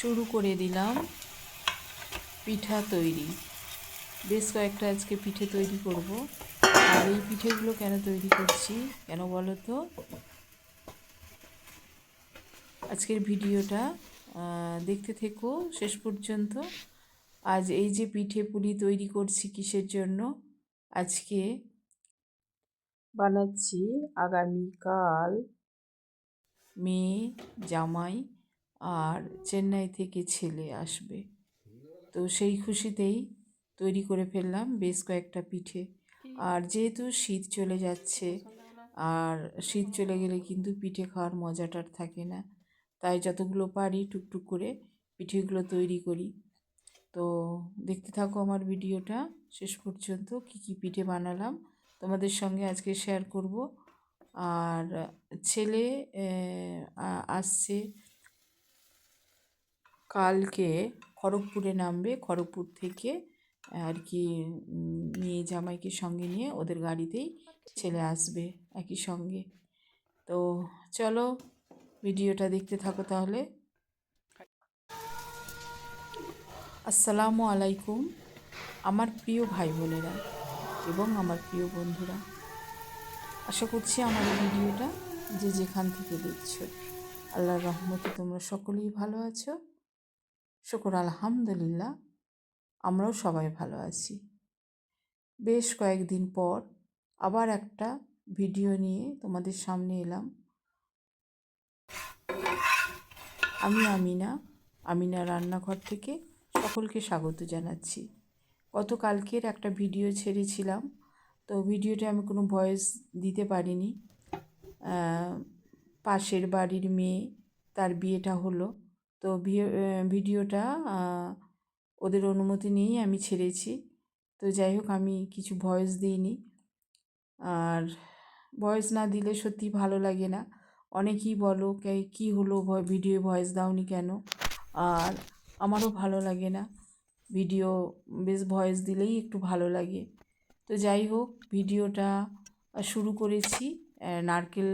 শুরু করে দিলাম পিঠা তৈরি। বেশ কয়েকটা আজকে পিঠে তৈরি করব। আর এই পিঠেগুলো কেন তৈরি করছি, কেন বলো তো? আজকের ভিডিওটা দেখতে থেকো শেষ পর্যন্ত। আজ এই যে পিঠে পুলি তৈরি করছি কিসের জন্য, আজকে বানাচ্ছি আগামীকাল মেয়ে জামাই আর চেন্নাই থেকে ছেলে আসবে। তো সেই খুশিতেই তৈরি করে ফেললাম বেশ কয়েকটা পিঠে। আর যেহেতু শীত চলে যাচ্ছে, আর শীত চলে গেলে কিন্তু পিঠে খাওয়ার মজাটার থাকে না। তাই যতগুলো পারি টুকটুক করে পিঠেগুলো তৈরি করি। তো দেখতে থাকো আমার ভিডিওটা। শেষ পর্যন্ত কি কি পিঠে বানালাম তোমাদের সঙ্গে আজকে শেয়ার করব। আর ছেলে আসছে কালকে খড়গপুরে নামবে। খড়গপুর থেকে আর কি মেয়ে জামাইকে সঙ্গে নিয়ে ওদের গাড়িতেই ছেলে আসবে একই সঙ্গে। তো চলো ভিডিওটা দেখতে থাকো তাহলে। আসসালামু আলাইকুম, আমার প্রিয় ভাই বোনেরা এবং আমার প্রিয় বন্ধুরা। আশা করছি আমার ভিডিওটা যে যেখান থেকে দেখছ, আল্লাহর রহমতে তোমরা সকলেই ভালো আছো। শুকর, আলহামদুলিল্লাহ, আমরাও সবাই ভালো আছি। বেশ কয়েকদিন পর আবার একটা ভিডিও নিয়ে তোমাদের সামনে এলাম। আমি আমিনা আমিনা রান্নাঘর থেকে সকলকে স্বাগত জানাচ্ছি। গতকালকের একটা ভিডিও ছেড়েছিলাম, তো ভিডিওটা আমি কোনো ভয়েস দিতে পারিনি। পাশের বাড়ির মেয়ে তার বিয়েটা হলো। তো ভিডিওটা ওদের অনুমতি নিয়েই আমি ছেড়েছি। তো যাই হোক, আমি কিছু ভয়েস দিইনি। আর ভয়েস না দিলে সত্যি ভালো লাগে না। অনেকেই বলো, কী হলো ভিডিও ভয়েস দাওনি কেন? আর আমারও ভালো লাগে না। ভিডিও বেশ ভয়েস দিলেই একটু ভালো লাগে। তো যাই হোক, ভিডিওটা শুরু করেছি নারকেল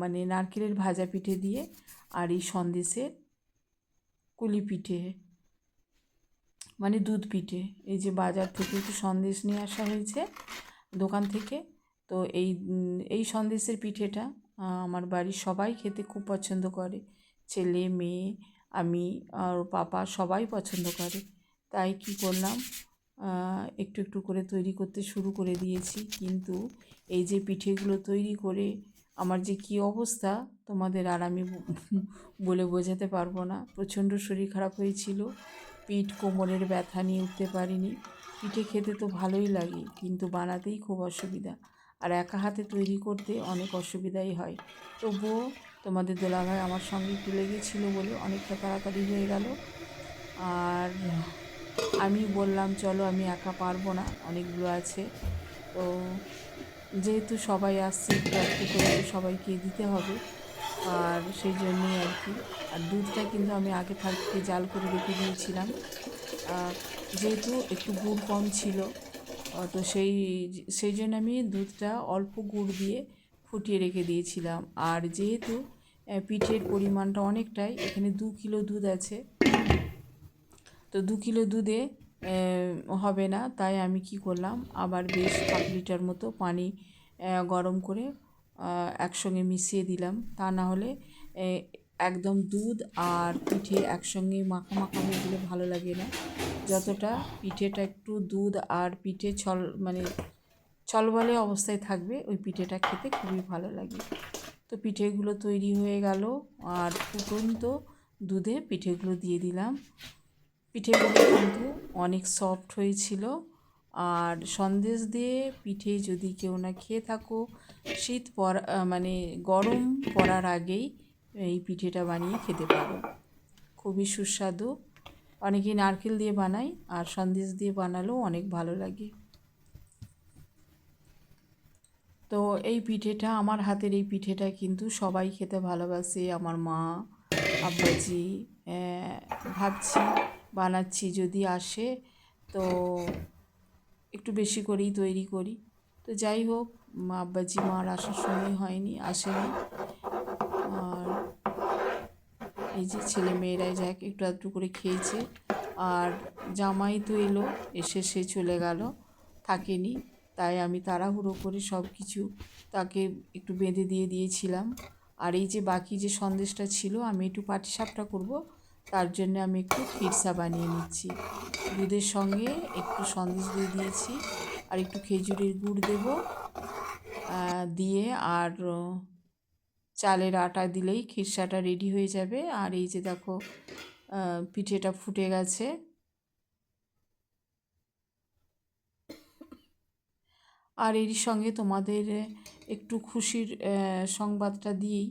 মানে নারকেলের ভাজা পিঠে দিয়ে আর এই সন্দেশের কুলি পিঠে মানে দুধ পিঠে। এই যে বাজার থেকে একটু সন্দেশ নিয়ে আসা হয়েছে দোকান থেকে। তো এই এই সন্দেশের পিঠেটা আমার বাড়ির সবাই খেতে খুব পছন্দ করে। ছেলে, মেয়ে, আমি আর পাপা সবাই পছন্দ করে। তাই কি করলাম একটু একটু করে তৈরি করতে শুরু করে দিয়েছি। কিন্তু এই যে পিঠেগুলো তৈরি করে আমার যে কী অবস্থা, তোমাদের আর আমি বলে বোঝাতে পারব না। প্রচণ্ড শরীর খারাপ হয়েছিল। পিঠ কোমরের ব্যথা নিয়ে উঠতে পারিনি। পিঠে খেতে তো ভালোই লাগে, কিন্তু বানাতেই খুব অসুবিধা। আর একা হাতে তৈরি করতে অনেক অসুবিধাই হয়। তবুও তোমাদের দোলাভাই আমার সঙ্গে একটু লেগেছিলো বলে অনেকটা তাড়াতাড়ি হয়ে গেল। আর আমি বললাম, চলো, আমি একা পারব না, অনেকগুলো আছে। তো যেহেতু সবাই আসছে, একটু করে সবাইকে দিতে হবে। আর সেই জন্যই আর কি। আর দুধটা কিন্তু আমি আগে থাকতে জাল করে রেখে দিয়েছিলাম। যেহেতু একটু গুড় কম ছিল তো সেই সেই জন্য আমি দুধটা অল্প গুড় দিয়ে ফুটিয়ে রেখে দিয়েছিলাম। আর যেহেতু পিঠের পরিমাণটা অনেকটাই, এখানে দু কিলো দুধ আছে। তো দু কিলো দুধে হবে না। তাই আমি কি করলাম? আবার বেশ হাফ লিটার মতো পানি গরম করে একসঙ্গে মিশিয়ে দিলাম। তা না হলে একদম দুধ আর পিঠে একসঙ্গে মাখা মাখা হয়ে গেলে ভালো লাগে না। যতটা পিঠেটা একটু দুধ আর পিঠে ছল মানে ছলবলে অবস্থায় থাকবে, ওই পিঠেটা খেতে খুবই ভালো লাগে। তো পিঠেগুলো তৈরি হয়ে গেল, আর ফুটন্ত দুধে পিঠেগুলো দিয়ে দিলাম। পিঠেগুলো কিন্তু অনেক সফট হয়েছিল। আর সন্দেশ দিয়ে পিঠে যদি কেউ না খেয়ে থাকো, শীত পড়া মানে গরম পড়ার আগেই এই পিঠেটা বানিয়ে খেতে পারো। খুবই সুস্বাদু। অনেকেই নারকেল দিয়ে বানায়, আর সন্দেশ দিয়ে বানালেও অনেক ভালো লাগে। তো এই পিঠেটা, আমার হাতের এই পিঠেটা কিন্তু সবাই খেতে ভালোবাসে। আমার মা, আব্বাজি ভাবছি বানাচ্ছি যদি আসে, তো একটু বেশি করেই তৈরি করি। তো যাই হোক আব্বাজি মার আসার সময় হয়নি, আসেনি। আর এই যে ছেলে মেয়েরাই যাক একটু আধটু করে খেয়েছে। আর জামাই তো এলো, এসে সে চলে গেল, থাকেনি। তাই আমি তাড়াহুড়ো করে সব কিছু তাকে একটু বেঁধে দিয়ে দিয়েছিলাম। আর এই যে বাকি যে সন্দেশটা ছিল, আমি একটু পাটিসাপটা করব। তার জন্য আমি একটু ফিরসা বানিয়ে নিচ্ছি। দুধের সঙ্গে একটু সন্দেশ দিয়ে দিয়েছি আর একটু খেজুরের গুড় দেব দিয়ে আর চালের আটা দিলেই খিরসাটা রেডি হয়ে যাবে। আর এই যে দেখো পিঠেটা ফুটে গেছে। আর এরই সঙ্গে তোমাদের একটু খুশির সংবাদটা দিয়েই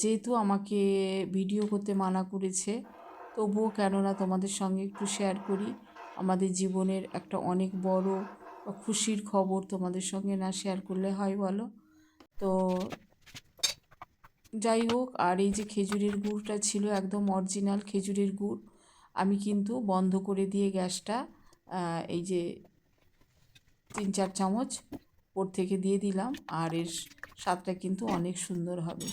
যেহেতু আমাকে ভিডিও করতে মানা করেছে, তবুও কেননা তোমাদের সঙ্গে একটু শেয়ার করি, আমাদের জীবনের একটা অনেক বড় খুশির খবর তোমাদের সঙ্গে না শেয়ার করলে হয় বলো? তো যাই হোক, আর এই যে খেজুরের গুড়টা ছিল একদম অরিজিনাল খেজুরের গুড়, আমি কিন্তু বন্ধ করে দিয়ে গ্যাসটা এই যে তিন চার চামচ ওর থেকে দিয়ে দিলাম, আর এর স্বাদটা কিন্তু অনেক সুন্দর হবে।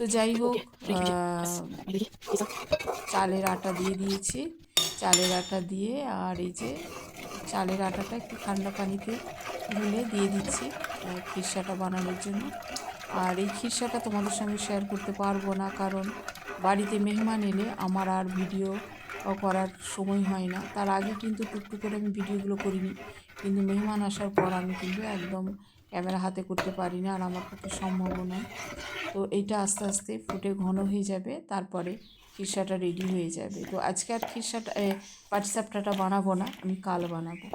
তো যাই হোক চালের আটা দিয়ে দিয়েছি। চালের আটা দিয়ে আর এই যে চালের আটাটা একটু ঠান্ডা পানিতে গুলে দিয়ে দিচ্ছি খিরসাটা বানানোর জন্য। আর এই খিরসাটা তোমাদের সঙ্গে শেয়ার করতে পারব না কারণ বাড়িতে মেহমান এলে আমার আর ভিডিও করার সময় হয় না। তার আগে কিন্তু টুকটুক করে আমি ভিডিওগুলো করিনি কিন্তু মেহমান আসার পর আমি কিন্তু একদম ক্যামেরা হাতে করতে পারি না আর আমার পক্ষে সম্ভবও নয়। তো এইটা আস্তে আস্তে ফুটে ঘন হয়ে যাবে, তারপরে খিরসাটা রেডি হয়ে যাবে। তো আজকে আর খিরসাটা পাটিসাপটাটা বানাবো না, আমি কাল বানাবো।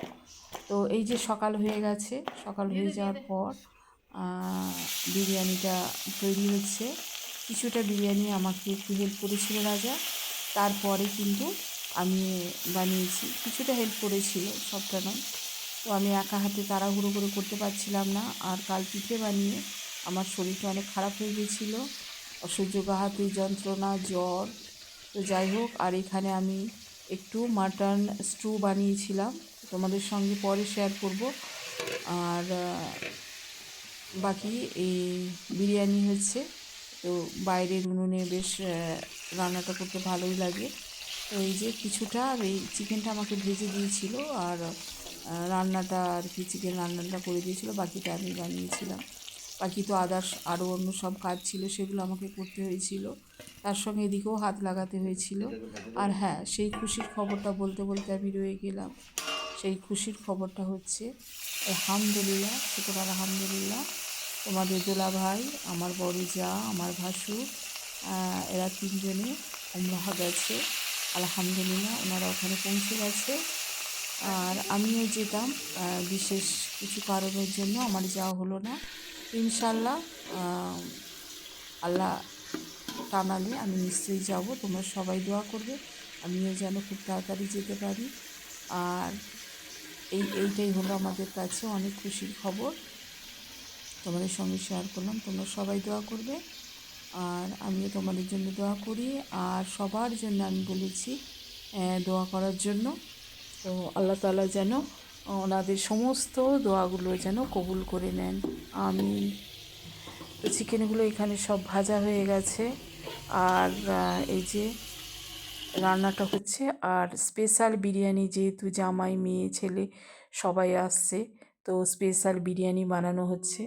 তো এই যে সকাল হয়ে গেছে, সকাল হয়ে যাওয়ার পর বিরিয়ানিটা তৈরি হচ্ছে। কিছুটা বিরিয়ানি আমাকে একটু হেল্প করেছিল রাজা, তারপরে কিন্তু আমি বানিয়েছি। কিছুটা হেল্প করেছিল, সবটা নয়। তো আমি একা হাতে তাড়াহুড়ো করে করতে পারছিলাম না, আর কাল পিঠে বানিয়ে আমার শরীরটা অনেক খারাপ হয়ে গিয়েছিল, অসহ্য হাতে যন্ত্রণা, জ্বর। তো যাই হোক, আর এখানে আমি একটু মাটন স্টু বানিয়েছিলাম, তোমাদের সঙ্গে পরে শেয়ার করব। আর বাকি এই বিরিয়ানি হচ্ছে। তো বাইরের উনুনে বেশ রান্নাটা করতে ভালোই লাগে। তো এই যে কিছুটা আর এই চিকেনটা আমাকে ভেজে দিয়েছিল, আর রান্নাটা আর কি চিকেন রান্নাটা করে দিয়েছিল, বাকিটা আমি বানিয়েছিলাম। বাকি তো আদার্স আরও অন্য সব কাজ ছিল, সেগুলো আমাকে করতে হয়েছিল। তার সঙ্গে এদিকেও হাত লাগাতে হয়েছিল। আর হ্যাঁ সেই খুশির খবরটা বলতে বলতে আমি রয়ে গেলাম। সেই খুশির খবরটা হচ্ছে, আলহামদুলিল্লাহ শুক্র আলহামদুলিল্লাহ, তোমাদের দোলা ভাই, আমার বড় যা, আমার ভাসু এরা তিনজনে উমরাহ গেছে। আলহামদুলিল্লাহ, ওনারা ওখানে পৌঁছে গেছে। আর আমিও যেতাম বিশেষ কিছু কারণের জন্য আমার যাওয়া হলো না। ইনশাল্লাহ আল্লাহ টানালে আমি নিশ্চয়ই যাব। তোমরা সবাই দোয়া করবে, আমিও যেন খুব তাড়াতাড়ি যেতে পারি। আর এই, এইটাই হলো আমাদের কাছে অনেক খুশির খবর। তোমাদের সঙ্গে শেয়ার করলাম, তোমরা সবাই দোয়া করবে। আর আমিও তোমাদের জন্য দোয়া করি। আর সবার জন্য আমি বলেছি দোয়া করার জন্য। তো আল্লাহ তাআলা যেন ওনাদের সমস্ত দোয়াগুলো যেন কবুল করে নেন। আমি চিকেনগুলো এখানে সব ভাজা হয়ে গেছে। আর এই যে রান্নাটা হচ্ছে। আর স্পেশাল বিরিয়ানি যেহেতু জামাই, মেয়ে, ছেলে সবাই আসছে, তো স্পেশাল বিরিয়ানি বানানো হচ্ছে।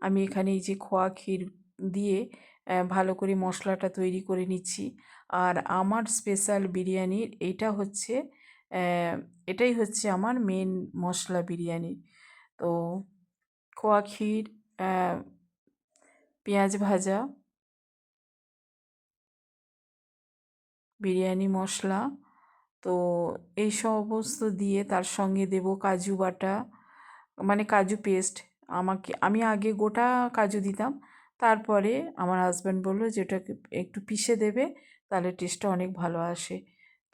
আমি এখানে এই যে খোয়া ক্ষীর দিয়ে ভালো করে মশলাটা তৈরি করে নিচ্ছি। আর আমার স্পেশাল বিরিয়ানির এটা হচ্ছে এটাই হচ্ছে আমার মেন মশলা বিরিয়ানির তো খোয়া ক্ষীর পেঁয়াজ ভাজা, বিরিয়ানি মশলা, তো এই সমস্ত দিয়ে তার সঙ্গে দেব কাজু বাটা মানে কাজু পেস্ট আমাকে, আমি আগে গোটা কাজু দিতাম, তারপরে আমার হাজব্যান্ড বলল যে একটু পিষে দেবে, তাহলে টেস্টটা অনেক ভালো আসে।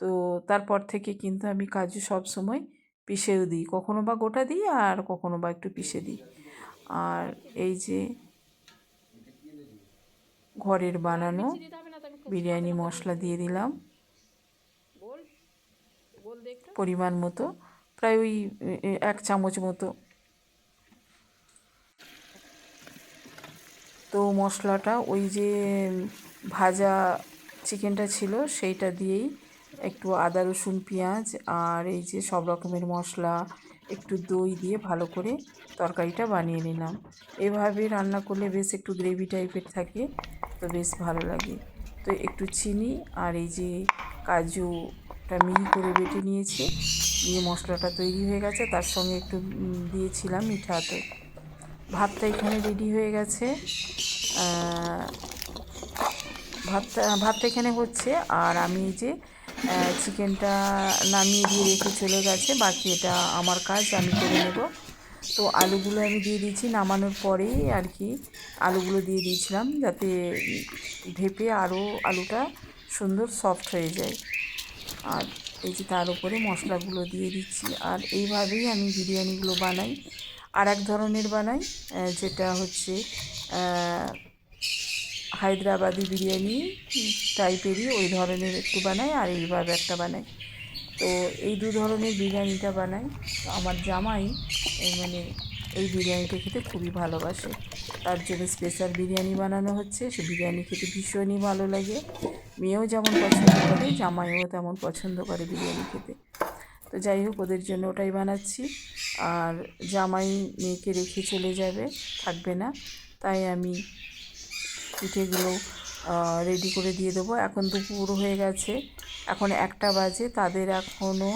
তো তারপর থেকে কিন্তু আমি কাজু সব সময় পিষেও দিই। কখনো বা গোটা দিই আর কখনো বা একটু পিষে দিই। আর এই যে ঘরের বানানো বিরিয়ানি মশলা দিয়ে দিলাম। পরিমাণ মতো, প্রায় ওই এক চামচ মতো। তো মশলাটা ওই যে ভাজা চিকেনটা ছিল সেইটা দিয়েই একটু আদা, রসুন, পেঁয়াজ আর এই যে সব রকমের মশলা, একটু দই দিয়ে ভালো করে তরকারিটা বানিয়ে নিলাম। এভাবে রান্না করলে বেশ একটু গ্রেভি টাইপের থাকে, তো বেশ ভালো লাগে। তো একটু চিনি আর এই যে কাজুটা মিহি করে বেটে নিয়েছি, দিয়ে মশলাটা তৈরি হয়ে গেছে, তার সঙ্গে একটু দিয়েছিলাম মিঠা ভাতটা এখানে রেডি হয়ে গেছে। ভাতটা ভাতটা এখানে হচ্ছে, আর আমি এই যে চিকেনটা নামিয়ে দিয়ে রেখে চলে গেছে। বাকি এটা আমার কাজ, আমি করে নেব। তো আলুগুলো আমি দিয়ে দিয়েছি নামানোর পরেই আর কি। আলুগুলো দিয়ে দিয়েছিলাম যাতে ঢেপে আরও আলুটা সুন্দর সফট হয়ে যায়। আর এই যে তার উপরে মশলাগুলো দিয়ে দিচ্ছি। আর এইভাবেই আমি বিরিয়ানিগুলো বানাই। আর এক ধরনের বানাই যেটা হচ্ছে হায়দ্রাবাদি বিরিয়ানি টাইপেরই ওই ধরনের একটু বানাই আর এইভাবে একটা বানাই তো এই দু ধরনের বিরিয়ানিটা বানাই আমার জামাই মানে এই বিরিয়ানিটা খেতে খুবই ভালোবাসে। তার জন্য স্পেশাল বিরিয়ানি বানানো হচ্ছে। সে বিরিয়ানি খেতে ভীষণই ভালো লাগে। মেয়েও যেমন পছন্দ করে, জামাইও তেমন পছন্দ করে বিরিয়ানি খেতে। তো যাই হোক, ওদের জন্য ওটাই বানাচ্ছি। আর জামাই মেয়েকে রেখে চলে যাবে, থাকবে না। তাই আমি পিঠেগুলো রেডি করে দিয়ে দেবো। এখন দুপুর হয়ে গেছে। এখন একটা বাজে। তাদের এখনও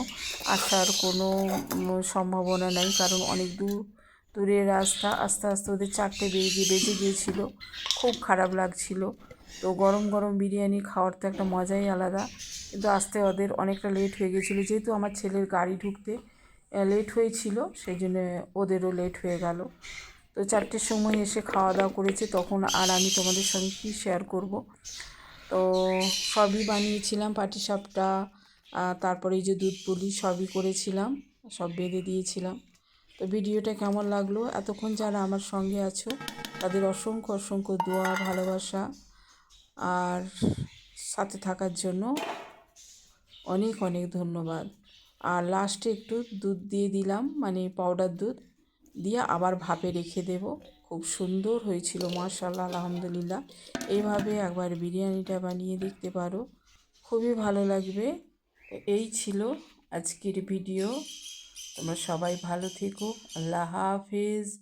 আসার কোনো সম্ভাবনা নাই। কারণ অনেক দূর, দূরের রাস্তা। আস্তে আস্তে ওদের চারটে বেজে বেজে গিয়েছিল। খুব খারাপ লাগছিল। তো গরম গরম বিরিয়ানি খাওয়ার তো একটা মজাই আলাদা। কিন্তু আসতে ওদের অনেকটা লেট হয়ে গেছিল যেহেতু আমার ছেলের গাড়ি ঢুকতে লেট হয়েছিল, সেই জন্য ওদেরও লেট হয়ে গেল। তো চারটের সময় এসে খাওয়া দাওয়া করেছে, তখন আর আমি তোমাদের সঙ্গে কী শেয়ার করব? তো সবই বানিয়েছিলাম পাটিসাপটা তারপরে এই যে দুধ পুলি সবই করেছিলাম, সব বেঁধে দিয়েছিলাম। তো ভিডিওটা কেমন লাগল? এতক্ষণ যারা আমার সঙ্গে আছো, তাদের অসংখ্য অসংখ্য দোয়া, ভালোবাসা, আর সাথে থাকার জন্য অনেক অনেক ধন্যবাদ। আর লাস্টে একটু দুধ দিয়ে দিলাম মানে পাউডার দুধ। দিয়ে আবার ভাপে রেখে দেব। খুব সুন্দর হয়েছিল মাশাল্লাহ আলহামদুলিল্লাহ। এইভাবে একবার বিরিয়ানিটা বানিয়ে দেখতে পারো। খুবই ভালো লাগবে। এই ছিল আজকের ভিডিও। তোমরা সবাই ভালো থেকো। আল্লাহ হাফিজ।